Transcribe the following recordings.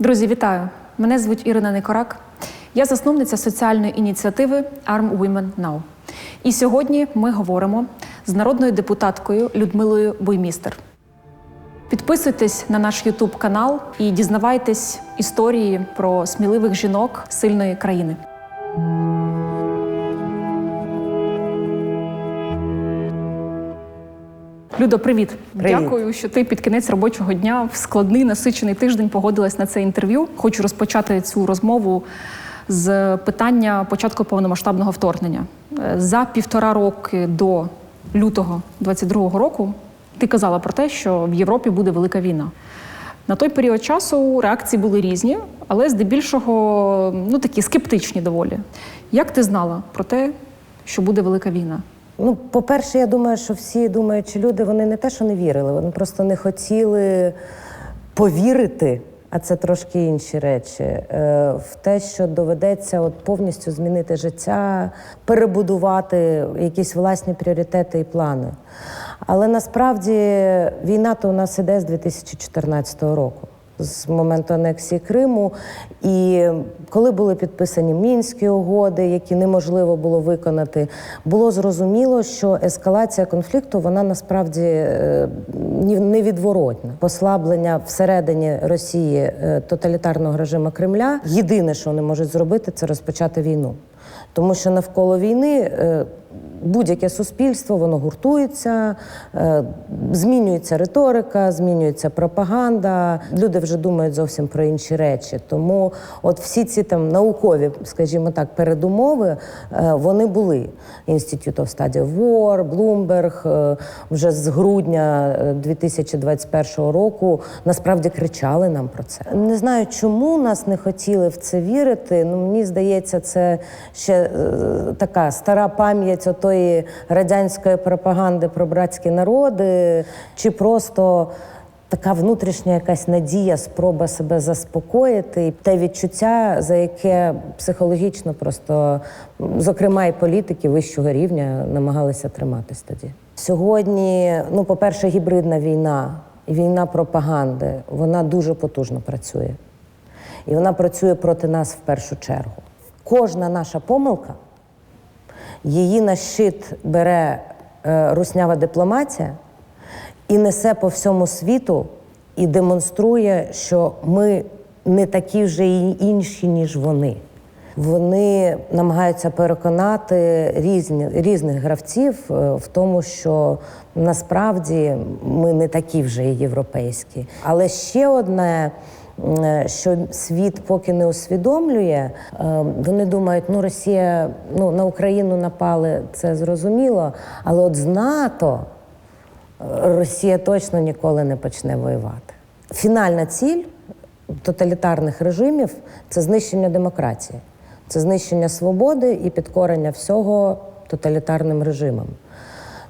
Друзі, вітаю! Мене звуть Ірина Никорак. Я засновниця соціальної ініціативи Arm Women Now. І сьогодні ми говоримо з народною депутаткою Людмилою Буймістер. Підписуйтесь на наш Ютуб канал і дізнавайтесь історії про сміливих жінок сильної країни. Людо, привіт. Привіт. Дякую, що ти під кінець робочого дня в складний насичений тиждень погодилась на це інтерв'ю. Хочу розпочати цю розмову з питання початку повномасштабного вторгнення. Е, За півтора роки до лютого 22-го року ти казала про те, що в Європі буде велика війна. На той період часу реакції були різні, але здебільшого ну такі скептичні доволі. Як ти знала про те, що буде велика війна? Ну, по-перше, я думаю, що всі думаючі люди вони не те, що не вірили, вони просто не хотіли повірити, а це трошки інші речі, е, в те, що доведеться от повністю змінити життя, перебудувати якісь власні пріоритети і плани. Але насправді війна то у нас іде з 2014 року. З моменту анексії Криму, і коли були підписані мінські угоди, які неможливо було виконати, було зрозуміло, що ескалація конфлікту вона насправді е, невідворотна. Послаблення всередині Росії е, тоталітарного режиму Кремля. Єдине, що вони можуть зробити, це розпочати війну. Тому що навколо війни е, будь-яке суспільство воно гуртується, е, змінюється риторика, змінюється пропаганда. Люди вже думають зовсім про інші речі. Тому, от всі ці там наукові, скажімо так, передумови е, вони були. Institute of Study War, е, вже з грудня е, 2021 року насправді кричали нам про це. Не знаю, чому нас не хотіли в це вірити. Ну мені здається, це ще е, така стара пам'ять отої радянської пропаганди про братські народи, чи просто. Така внутрішня якась надія, спроба себе заспокоїти, і те відчуття, за яке психологічно просто, зокрема, і політики вищого рівня намагалися триматись тоді. Сьогодні, ну, по-перше, гібридна війна, війна пропаганди, вона дуже потужно працює. І вона працює проти нас в першу чергу. Кожна наша помилка, її на щит бере е, руснява дипломатія і несе по всьому світу і демонструє, що ми не такі вже й інші, ніж вони. Вони намагаються переконати різні, різних гравців е, в тому, що насправді ми не такі вже і європейські. Але ще одне, що світ поки не усвідомлює, е, вони думають, ну Росія ну, на Україну напали, це зрозуміло, але от з НАТО. Росія точно ніколи не почне воювати. Фінальна ціль тоталітарних режимів це знищення демократії, це знищення свободи і підкорення всього тоталітарним режимам.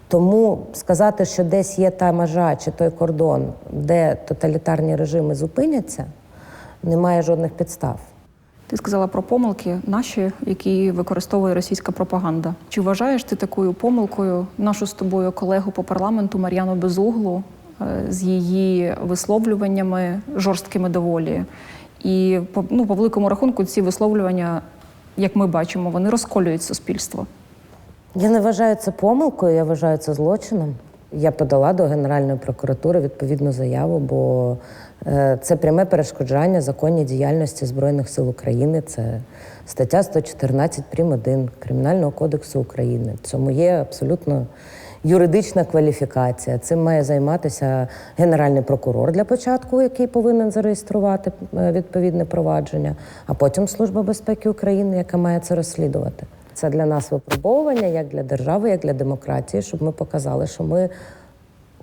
Тому сказати, що десь є та межа чи той кордон, де тоталітарні режими зупиняться, немає жодних підстав. Ти сказала про помилки наші, які використовує російська пропаганда. Чи вважаєш ти такою помилкою нашу з тобою колегу по парламенту Мар'яну Безуглу е, з її висловлюваннями жорсткими доволі? І ну, по великому рахунку ці висловлювання, як ми бачимо, вони розколюють суспільство. Я не вважаю це помилкою, я вважаю це злочином. Я подала до Генеральної прокуратури відповідну заяву, бо е, це пряме перешкоджання законній діяльності Збройних сил України. Це стаття 114 прим. 1 Кримінального кодексу України. Цьому є абсолютно юридична кваліфікація. Цим має займатися генеральний прокурор для початку, який повинен зареєструвати е, відповідне провадження, а потім Служба безпеки України, яка має це розслідувати. Це для нас випробовування як для держави, як для демократії, щоб ми показали, що ми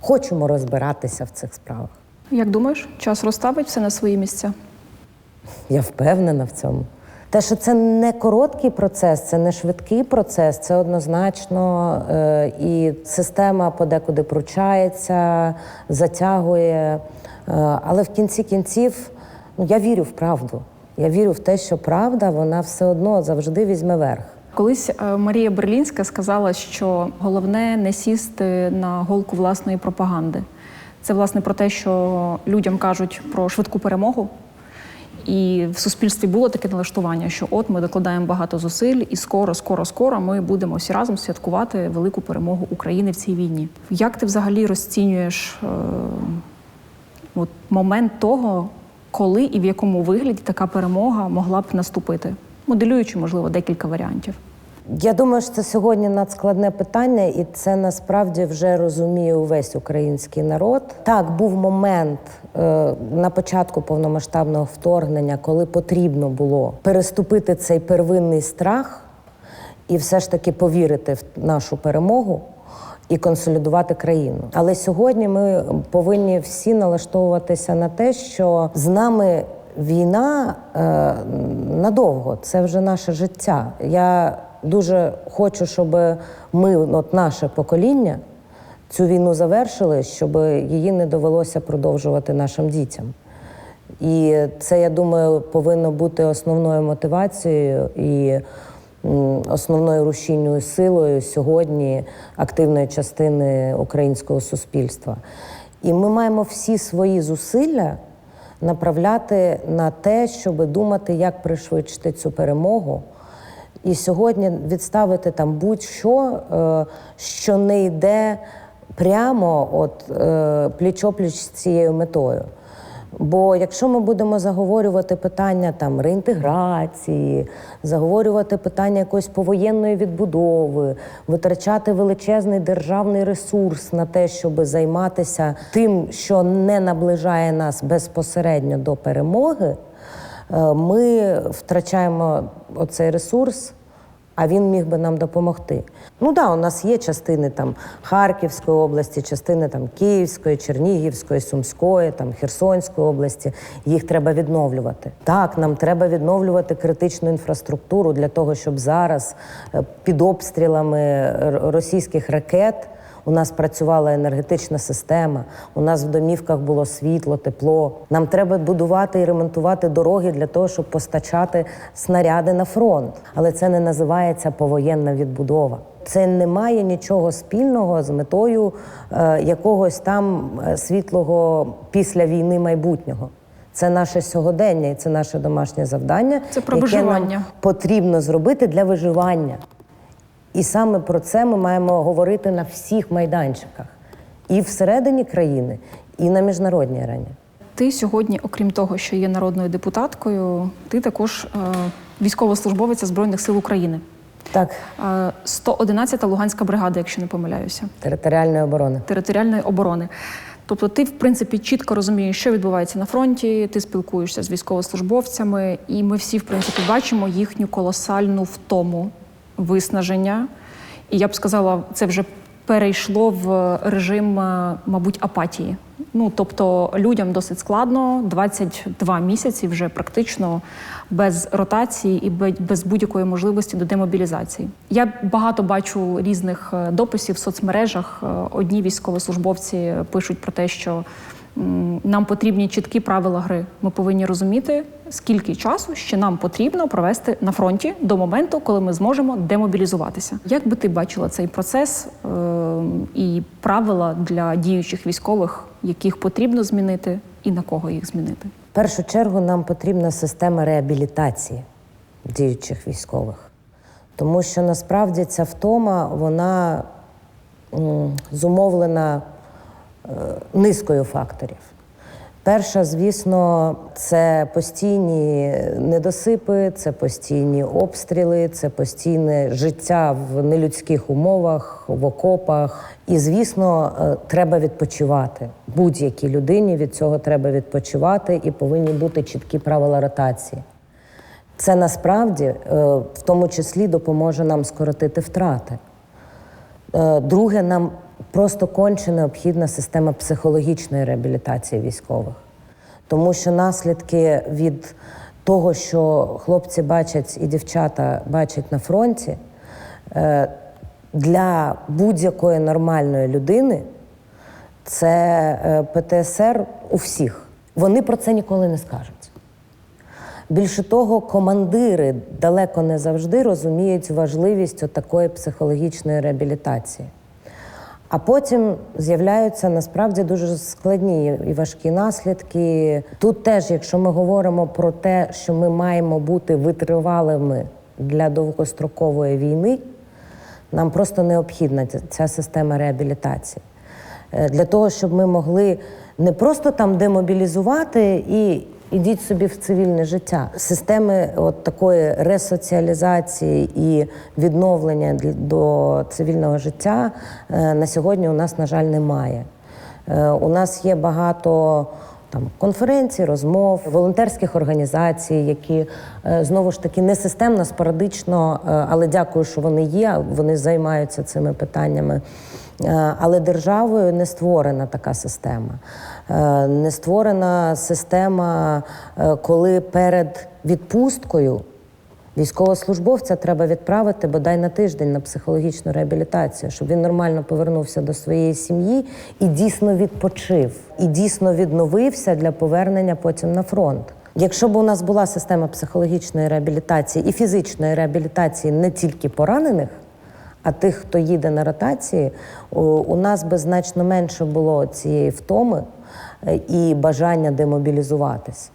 хочемо розбиратися в цих справах. Як думаєш, час розставить все на свої місця? Я впевнена в цьому. Те, що це не короткий процес, це не швидкий процес, це однозначно. Е, і система подекуди пручається, затягує. Е, але в кінці кінців ну, я вірю в правду. Я вірю в те, що правда вона все одно завжди візьме верх. Колись е, Марія Берлінська сказала, що головне не сісти на голку власної пропаганди. Це власне про те, що людям кажуть про швидку перемогу, І в суспільстві було таке налаштування, що от ми докладаємо багато зусиль, і скоро, скоро, скоро ми будемо всі разом святкувати велику перемогу України в цій війні. Як ти взагалі розцінюєш е, от момент того, коли і в якому вигляді така перемога могла б наступити, моделюючи, можливо, декілька варіантів? Я думаю, що це сьогодні надскладне питання, і це насправді вже розуміє увесь український народ. Так, був момент е, на початку повномасштабного вторгнення, коли потрібно було переступити цей первинний страх і все ж таки повірити в нашу перемогу. І консолідувати країну. Але сьогодні ми повинні всі налаштовуватися на те, що з нами війна е, надовго, це вже наше життя. Я дуже хочу, щоб ми, от наше покоління, цю війну завершили, щоб її не довелося продовжувати нашим дітям. І це, я думаю, повинно бути основною мотивацією і основною рушійною силою сьогодні активної частини українського суспільства. І ми маємо всі свої зусилля направляти на те, щоб думати, як пришвидшити цю перемогу. І сьогодні відставити там будь-що, е, що не йде прямо от е, пліч-опліч з цією метою. Бо якщо ми будемо заговорювати питання там реінтеграції, заговорювати питання якоїсь повоєнної відбудови, витрачати величезний державний ресурс на те, щоб займатися тим, що не наближає нас безпосередньо до перемоги, е, ми втрачаємо оцей ресурс. А він міг би нам допомогти. Ну да, у нас є частини там Харківської області, частини там Київської, Чернігівської, Сумської, там Херсонської області. Їх треба відновлювати. Так, нам треба відновлювати критичну інфраструктуру для того, щоб зараз е, під обстрілами російських ракет у нас працювала енергетична система, у нас в домівках було світло, тепло. Нам треба будувати і ремонтувати дороги для того, щоб постачати снаряди на фронт. Але це не називається повоєнна відбудова. Це не має нічого спільного з метою е, якогось там е, світлого після війни майбутнього. Це наше сьогодення і це наше домашнє завдання, Це про яке нам потрібно зробити для виживання. І саме про це ми маємо говорити на всіх майданчиках і всередині країни, і на міжнародній арені. Ти сьогодні, окрім того, що є народною депутаткою, ти також е, військовослужбовиця Збройних сил України. Так, Е, 111-та Луганська бригада, якщо не помиляюся, територіальної оборони. територіальної оборони. Тобто, ти, в принципі, чітко розумієш, що відбувається на фронті, ти спілкуєшся з військовослужбовцями, і ми всі, в принципі, бачимо їхню колосальну втому, виснаження. І я б сказала, це вже перейшло в режим, е, мабуть, апатії. Ну тобто людям досить складно, 22 місяці вже практично без ротації і без будь-якої можливості до демобілізації. Я багато бачу різних е, дописів в соцмережах. Е, Одні військовослужбовці пишуть про те, що нам потрібні чіткі правила гри. Ми повинні розуміти, скільки часу ще нам потрібно провести на фронті до моменту, коли ми зможемо демобілізуватися. Як би ти бачила цей процес е, і правила для діючих військових, яких потрібно змінити, і на кого їх змінити? В першу чергу нам потрібна система реабілітації діючих військових. Тому що насправді ця втома вона зумовлена низкою факторів. Перша, звісно, це постійні недосипи, це постійні обстріли, це постійне життя в нелюдських умовах, в окопах. І, звісно, е, треба відпочивати. Будь-якій людині від цього треба відпочивати і повинні бути чіткі правила ротації. Це насправді е, в тому числі допоможе нам скоротити втрати. Е, Друге, нам просто конче необхідна система психологічної реабілітації військових, тому що наслідки від того, що хлопці бачать і дівчата бачать на фронті, е, для будь-якої нормальної людини це е, ПТСР у всіх. Вони про це ніколи не скажуть. Більше того, командири далеко не завжди розуміють важливість такої психологічної реабілітації. А потім з'являються насправді дуже складні і важкі наслідки. Тут теж, якщо ми говоримо про те, що ми маємо бути витривалими для довгострокової війни, нам просто необхідна ця- система реабілітації. Е, Для того, щоб ми могли не просто там демобілізувати і ідіть собі в цивільне життя. Системи от такої ресоціалізації і відновлення до цивільного життя е, на сьогодні у нас, на жаль, немає. Е, У нас є багато там конференцій, розмов, волонтерських організацій, які е, знову ж таки не системно, спорадично, але дякую, що вони є. Вони займаються цими питаннями. Але державою не створена така система. Е, Не створена система, е, коли перед відпусткою Військовослужбовця треба відправити бодай на тиждень на психологічну реабілітацію, щоб він нормально повернувся до своєї сім'ї і дійсно відпочив, і дійсно відновився для повернення потім на фронт. Якщо б у нас була система психологічної реабілітації і фізичної реабілітації не тільки поранених, а тих, хто їде на ротації, у- нас би значно менше було цієї втоми і бажання демобілізуватись.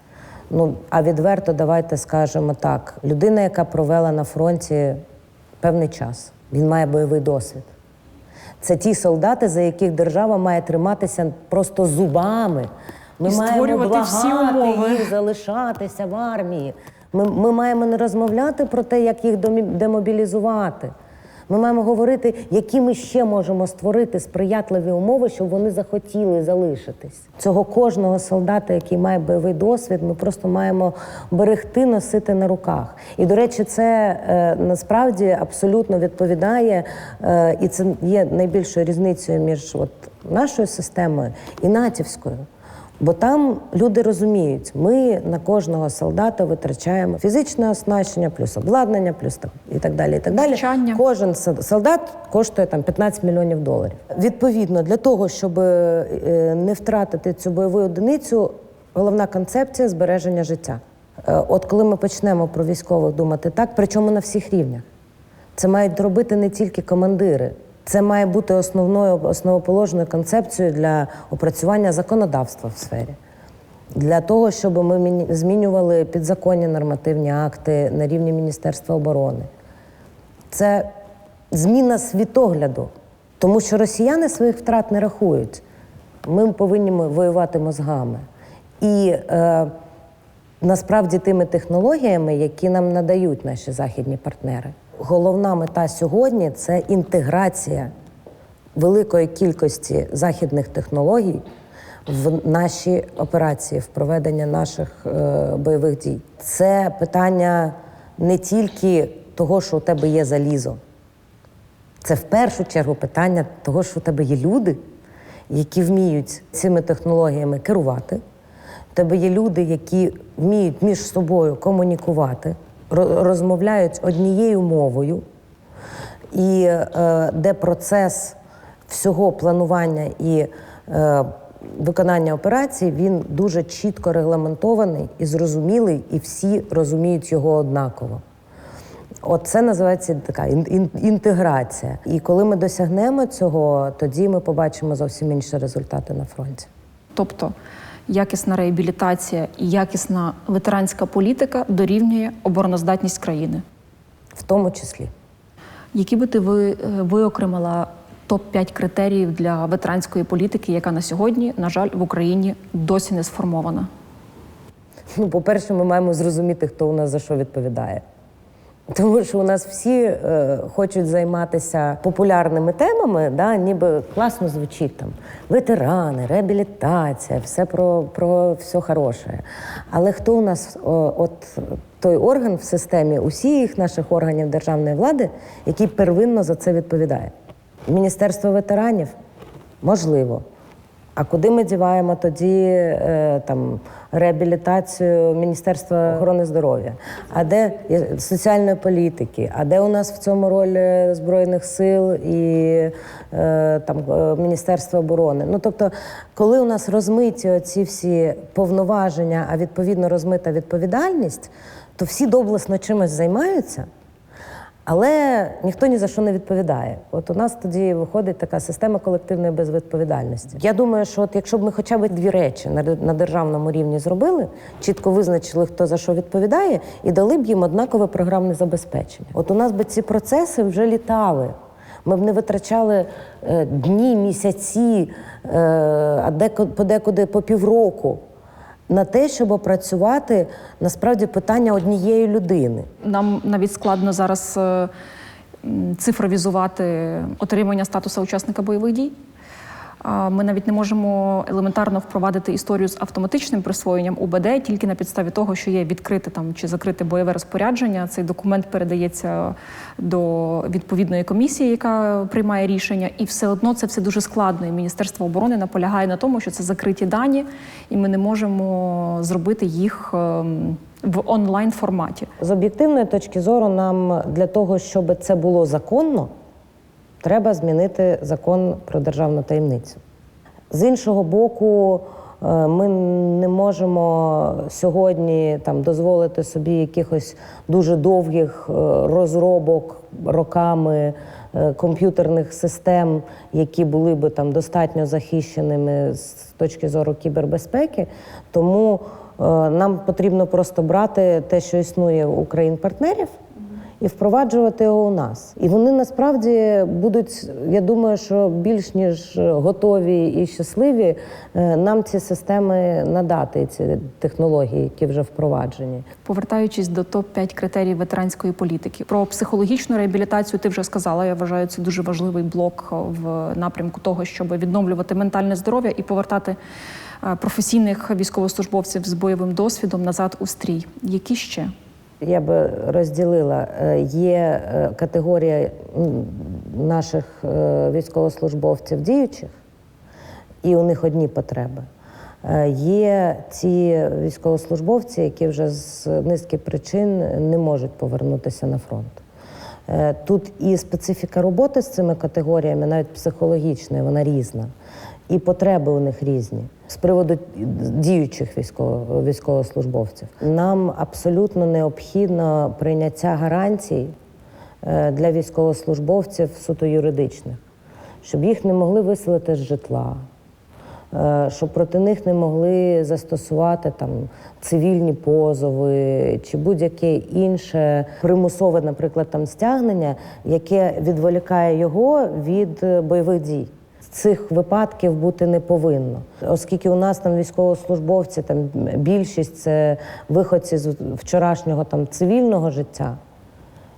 Ну, а відверто давайте скажемо так: людина, яка провела на фронті певний час, він має бойовий досвід. Це ті солдати, за яких держава має триматися просто зубами. Ми І маємо благати умови. їх залишатися в армії. Ми, ми маємо не розмовляти про те, як їх демобілізувати. Ми маємо говорити, які ми ще можемо створити сприятливі умови, щоб вони захотіли залишитись. Цього кожного солдата, який має бойовий досвід, ми просто маємо берегти, носити на руках. І, до речі, це е, насправді абсолютно відповідає, е, і це є найбільшою різницею між от, нашою системою і натівською. Бо там люди розуміють, ми на кожного солдата витрачаємо фізичне оснащення, плюс обладнання, плюс так і так далі. І так далі. Навчання. Кожен со- солдат коштує там 15 мільйонів доларів. Відповідно, для того, щоб е, не втратити цю бойову одиницю, головна концепція збереження життя. Е, От коли ми почнемо про військових думати так, причому на всіх рівнях. Це мають робити не тільки командири. Це має бути основною основоположною концепцією для опрацювання законодавства в сфері. Для того, щоб ми змінювали підзаконні нормативні акти на рівні Міністерства оборони. Це зміна світогляду, тому що росіяни своїх втрат не рахують. Ми повинні воювати мозгами. І е, насправді тими технологіями, які нам надають наші західні партнери. Головна мета сьогодні це інтеграція великої кількості західних технологій в наші операції, в проведення наших е, бойових дій. Це питання не тільки того, що у тебе є залізо. Це в першу чергу питання того, що у тебе є люди, які вміють цими технологіями керувати. У тебе є люди, які вміють між собою комунікувати, розмовляють однією мовою, і е, де процес всього планування і е, виконання операцій він дуже чітко регламентований і зрозумілий, і всі розуміють його однаково. От це називається така ін- ін- інтеграція. І коли ми досягнемо цього, тоді ми побачимо зовсім інші результати на фронті. Тобто якісна реабілітація і якісна ветеранська політика дорівнює обороноздатність країни. В тому числі. Які би ти ви, е, виокремила топ-5 критеріїв для ветеранської політики, яка на сьогодні, на жаль, в Україні досі не сформована? Ну, по-перше, ми маємо зрозуміти, хто у нас за що відповідає. Тому що у нас всі е, хочуть займатися популярними темами, да, ніби класно звучить там ветерани, реабілітація, все про, про все хороше. Але хто у нас о, от той орган в системі усіх наших органів державної влади, який первинно за це відповідає? Міністерство ветеранів? Можливо. А куди ми діваємо тоді е, там реабілітацію Міністерства охорони здоров'я? А де соціальної політики? А де у нас в цьому роль Збройних сил і е, там е, Міністерства оборони? Ну тобто, коли у нас розмиті оці всі повноваження, а відповідно розмита відповідальність, то всі доблесно чимось займаються. Але ніхто ні за що не відповідає. От у нас тоді виходить така система колективної безвідповідальності. Я думаю, що от якщо б ми хоча б дві речі на, державному рівні зробили, чітко визначили, хто за що відповідає, і дали б їм однакове програмне забезпечення. От у нас би ці процеси вже літали. Ми б не витрачали е, дні, місяці, е, а подекуди по півроку на те, щоб опрацювати насправді питання однієї людини. Нам навіть складно зараз е, цифровізувати отримання статусу учасника бойових дій. Ми навіть не можемо елементарно впровадити історію з автоматичним присвоєнням УБД тільки на підставі того, що є відкрите там чи закрите бойове розпорядження. Цей документ передається до відповідної комісії, яка приймає рішення, і все одно це все дуже складно. І Міністерство оборони наполягає на тому, що це закриті дані, і ми не можемо зробити їх ем, в онлайн форматі. З об'єктивної точки зору, нам для того, щоб це було законно, треба змінити закон про державну таємницю. З іншого боку, е, ми не можемо сьогодні там дозволити собі якихось дуже довгих е, розробок роками е, комп'ютерних систем, які були би там достатньо захищеними з точки зору кібербезпеки. Тому нам потрібно просто брати те, що існує у країн-партнерів і впроваджувати його у нас. І вони насправді будуть, я думаю, що більш ніж готові і щасливі е, нам ці системи надати, ці технології, які вже впроваджені. Повертаючись до топ 5 критерій ветеранської політики, про психологічну реабілітацію ти вже сказала. Я вважаю, це дуже важливий блок в напрямку того, щоб відновлювати ментальне здоров'я і повертати е, професійних військовослужбовців з бойовим досвідом назад у стрій. Які ще? Я би розділила. Е, Є е, категорія наших е, військовослужбовців діючих, і у них одні потреби. Є ті військовослужбовці, які вже з низки причин не можуть повернутися на фронт. Тут і специфіка роботи з цими категоріями, навіть психологічна, вона різна. І потреби у них різні з приводу діючих військово, військовослужбовців. Нам абсолютно необхідно прийняття гарантій е, для військовослужбовців суто юридичних, щоб їх не могли виселити з житла, е, щоб проти них не могли застосувати там цивільні позови чи будь-яке інше примусове, наприклад, там стягнення, яке відволікає його від е, бойових дій. Цих випадків бути не повинно, оскільки у нас там військовослужбовці, там більшість це виходці з вчорашнього там цивільного життя.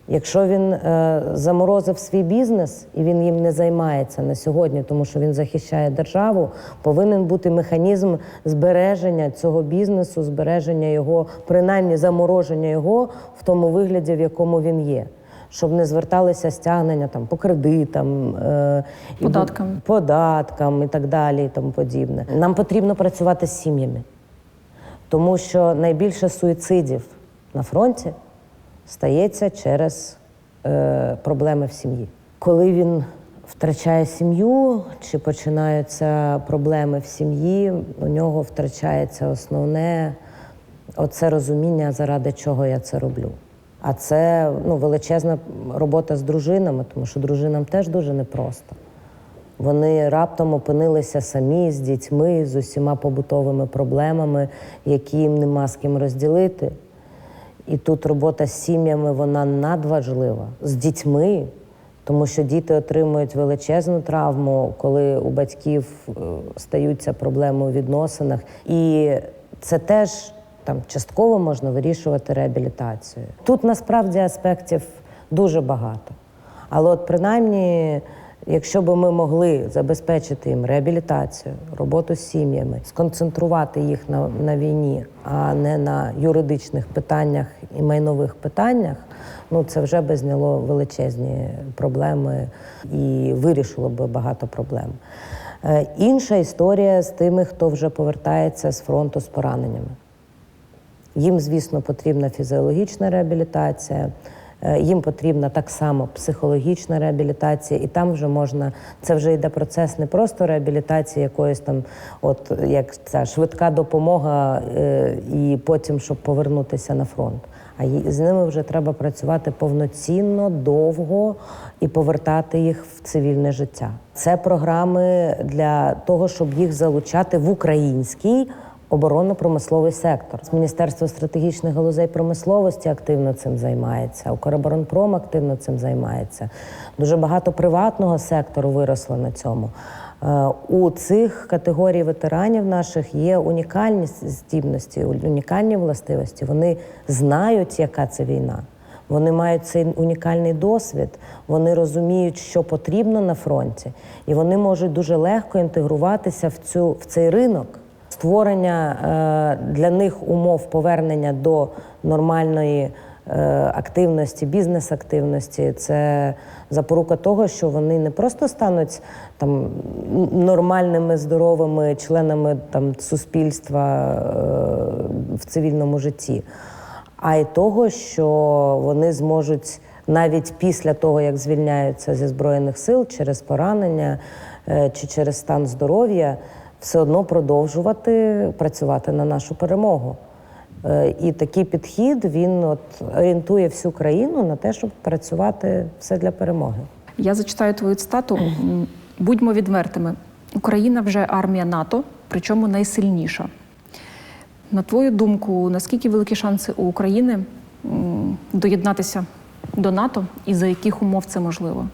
Якщо він е, заморозив свій бізнес і він їм не займається на сьогодні, тому що він захищає державу, повинен бути механізм збереження цього бізнесу, збереження його, принаймні замороження його в тому вигляді, в якому він є. Щоб не зверталися стягнення там по кредитам, е, і Податкам. податкам і так далі, і тому подібне. Нам потрібно працювати з сім'ями, тому що найбільше суїцидів на фронті стається через е, проблеми в сім'ї. Коли він втрачає сім'ю чи починаються проблеми в сім'ї, у нього втрачається основне оце розуміння, заради чого я це роблю. А це ну, величезна робота з дружинами, тому що дружинам теж дуже непросто. Вони раптом опинилися самі з дітьми, з усіма побутовими проблемами, які їм нема з ким розділити. І тут робота з сім'ями вона надважлива з дітьми, тому що діти отримують величезну травму, коли у батьків е, стаються проблеми у відносинах. І це теж там частково можна вирішувати реабілітацією. Тут насправді аспектів дуже багато. Але от принаймні, якщо б ми могли забезпечити їм реабілітацію, роботу з сім'ями, сконцентрувати їх на, на війні, а не на юридичних питаннях і майнових питаннях, ну це вже би зняло величезні проблеми і вирішило би багато проблем. Е, Інша історія з тими, хто вже повертається з фронту з пораненнями. Їм, звісно, потрібна фізіологічна реабілітація, Е, Їм потрібна так само психологічна реабілітація, і там вже можна, це вже йде процес не просто реабілітації якоїсь там, от як ця швидка допомога, е, і потім, щоб повернутися на фронт. А з ними вже треба працювати повноцінно, довго і повертати їх в цивільне життя. Це програми для того, щоб їх залучати в український оборонно-промисловий сектор. Міністерство стратегічних галузей промисловості активно цим займається. Укроборонпром активно цим займається. Дуже багато приватного сектору виросло на цьому. Е, У цих категорій ветеранів наших є унікальні здібності, унікальні властивості. Вони знають, яка це війна. Вони мають цей унікальний досвід, вони розуміють, що потрібно на фронті, і вони можуть дуже легко інтегруватися в цю в цей ринок. Створення е, для них умов повернення до нормальної е, активності, бізнес-активності. Це запорука того, що вони не просто стануть там нормальними здоровими членами там суспільства е, в цивільному житті, а й того, що вони зможуть навіть після того, як звільняються зі збройних сил через поранення чи через стан здоров'я, все одно продовжувати працювати на нашу перемогу. Е, І такий підхід він от орієнтує всю країну на те, щоб працювати все для перемоги. Я зачитаю твою цитату. Будьмо відвертими. Україна вже армія НАТО, причому найсильніша. На твою думку, наскільки великі шанси у України доєднатися до НАТО і за яких умов це можливо?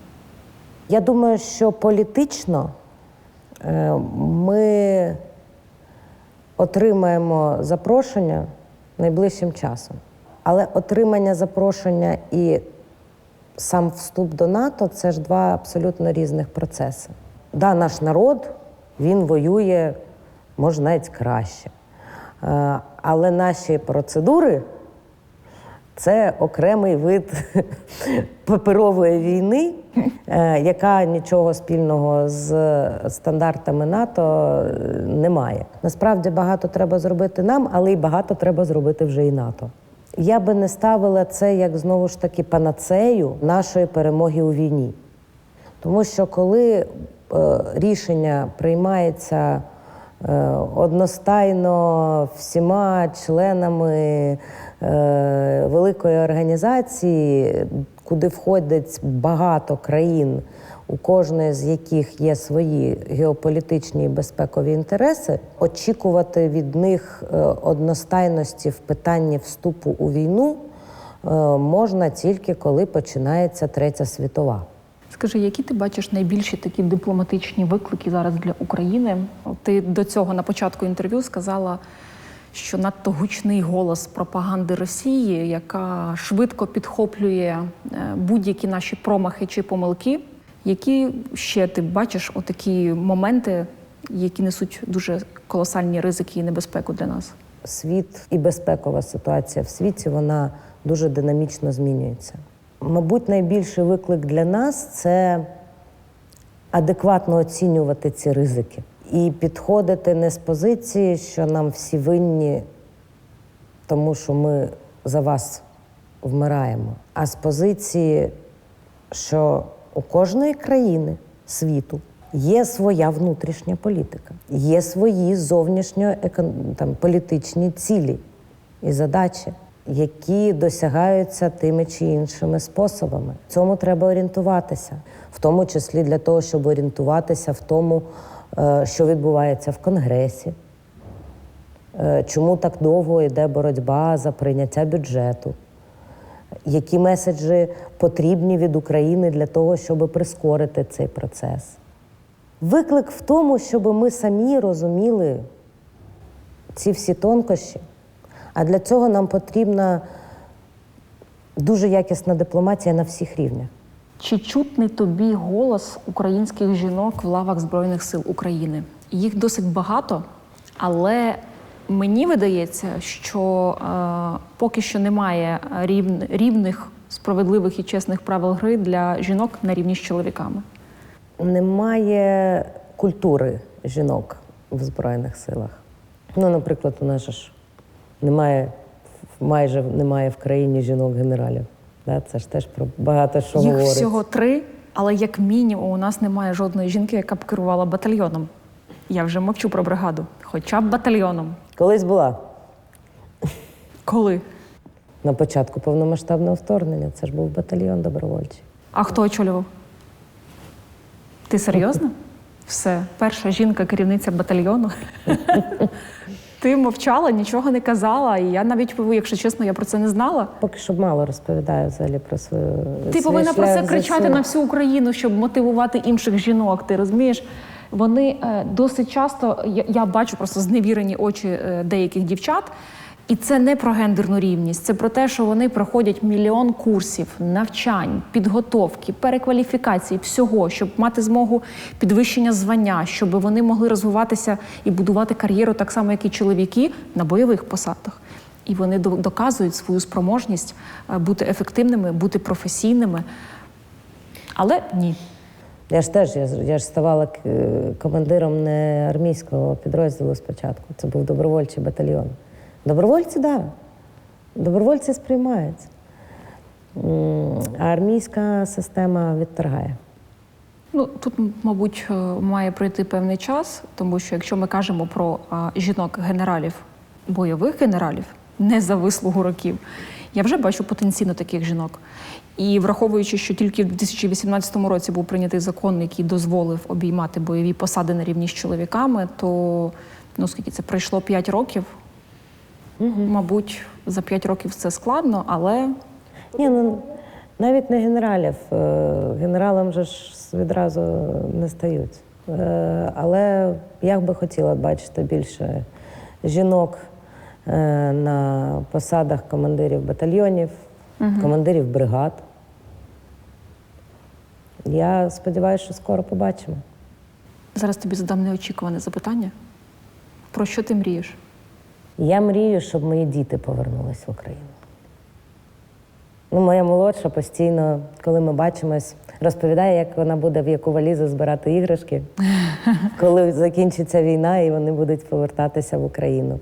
Я думаю, що політично ми отримаємо запрошення найближчим часом. Але отримання запрошення і сам вступ до НАТО це ж два абсолютно різних процеси. Да, наш народ він воює, може, навіть краще. Е, Але наші процедури це окремий вид паперової війни, е, яка нічого спільного з стандартами НАТО е, не має. Насправді багато треба зробити нам, але й багато треба зробити вже і НАТО. Я би не ставила це як знову ж таки панацею нашої перемоги у війні. Тому що коли е, рішення приймається одностайно всіма членами е, великої організації, куди входить багато країн, у кожної з яких є свої геополітичні і безпекові інтереси, очікувати від них е, одностайності в питанні вступу у війну е, можна тільки коли починається третя світова. Скажи, які ти бачиш найбільші такі дипломатичні виклики зараз для України? Ти до цього на початку інтерв'ю сказала, що надто гучний голос пропаганди Росії, яка швидко підхоплює е, будь-які наші промахи чи помилки. Які ще ти бачиш отакі моменти, які несуть дуже колосальні ризики і небезпеку для нас? світ і безпекова ситуація в світі вона дуже динамічно змінюється. Мабуть, найбільший виклик для нас це адекватно оцінювати ці ризики і підходити не з позиції, що нам всі винні, тому що ми за вас вмираємо, а з позиції, що у кожної країни світу є своя внутрішня політика, є свої зовнішньополітичні цілі і задачі, які досягаються тими чи іншими способами. Цьому треба орієнтуватися, в тому числі для того, щоб орієнтуватися в тому, е, що відбувається в Конгресі. Е, Чому так довго йде боротьба за прийняття бюджету? Які меседжі потрібні від України для того, щоб прискорити цей процес? Виклик в тому, щоб ми самі розуміли ці всі тонкощі, а для цього нам потрібна дуже якісна дипломатія на всіх рівнях. Чи чутний тобі голос українських жінок в лавах Збройних сил України? Їх досить багато, але мені видається, що е, поки що немає рівн, рівних, справедливих і чесних правил гри для жінок на рівні з чоловіками. Немає культури жінок в Збройних силах. Ну, наприклад, у нас ж немає, майже немає в країні жінок-генералів. Да? Це ж теж про багато що Їх говорить. всього три, але як мінімум у нас немає жодної жінки, яка б керувала батальйоном. Я вже мовчу про бригаду, хоча б батальйоном. Колись була Коли? на початку повномасштабного вторгнення. Це ж був батальйон добровольчий. А хто очолював? Ти серйозно? Все, перша жінка керівниця батальйону. Ти мовчала, нічого не казала, і я навіть, якщо чесно, я про це не знала. Поки що мало розповідаю взагалі про свою. Ти повинна про це кричати на всю Україну, щоб мотивувати інших жінок. Ти розумієш? Вони е, досить часто я, я бачу просто зневірені очі е, деяких дівчат. І це не про гендерну рівність, це про те, що вони проходять мільйон курсів, навчань, підготовки, перекваліфікації, всього, щоб мати змогу підвищення звання, щоб вони могли розвиватися і будувати кар'єру так само, як і чоловіки на бойових посадах. І вони доказують свою спроможність е, бути ефективними, бути професійними. Але ні. Я ж теж я, ж- я ж ставала командиром не армійського підрозділу спочатку. Це був добровольчий батальйон. Добровольці. Да. Добровольці сприймаються. А армійська система відторгає. Ну тут, мабуть, е, має пройти певний час, тому що якщо ми кажемо про жінок-генералів, бойових генералів, не за вислугу років, я вже бачу потенційно таких жінок. І враховуючи, що тільки в 2018 році був прийнятий закон, який дозволив обіймати бойові посади на рівні з чоловіками, то ну скільки це пройшло 5 років. Мабуть, за 5 років це складно, але Ні, ну навіть не генералів. Е, Генералам же ж відразу не стають. Е, Але я би хотіла бачити більше жінок е, на посадах командирів батальйонів, командирів бригад. Я сподіваюся, що скоро побачимо. зараз тобі задам неочікуване запитання. Про що ти мрієш? Я мрію, щоб мої діти повернулись в Україну. Ну, моя молодша постійно, коли ми бачимось, розповідає, як вона буде в яку валізу збирати іграшки, коли закінчиться війна і вони будуть повертатися в Україну.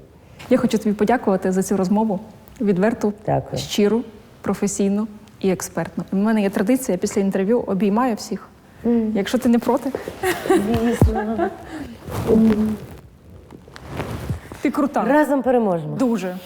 Я хочу тобі подякувати за цю розмову. Відверту, Дякую. щиру, професійну і експертну. У мене є традиція після інтерв'ю обіймаю всіх. Якщо ти не проти, ти крута. Разом переможемо. Дуже.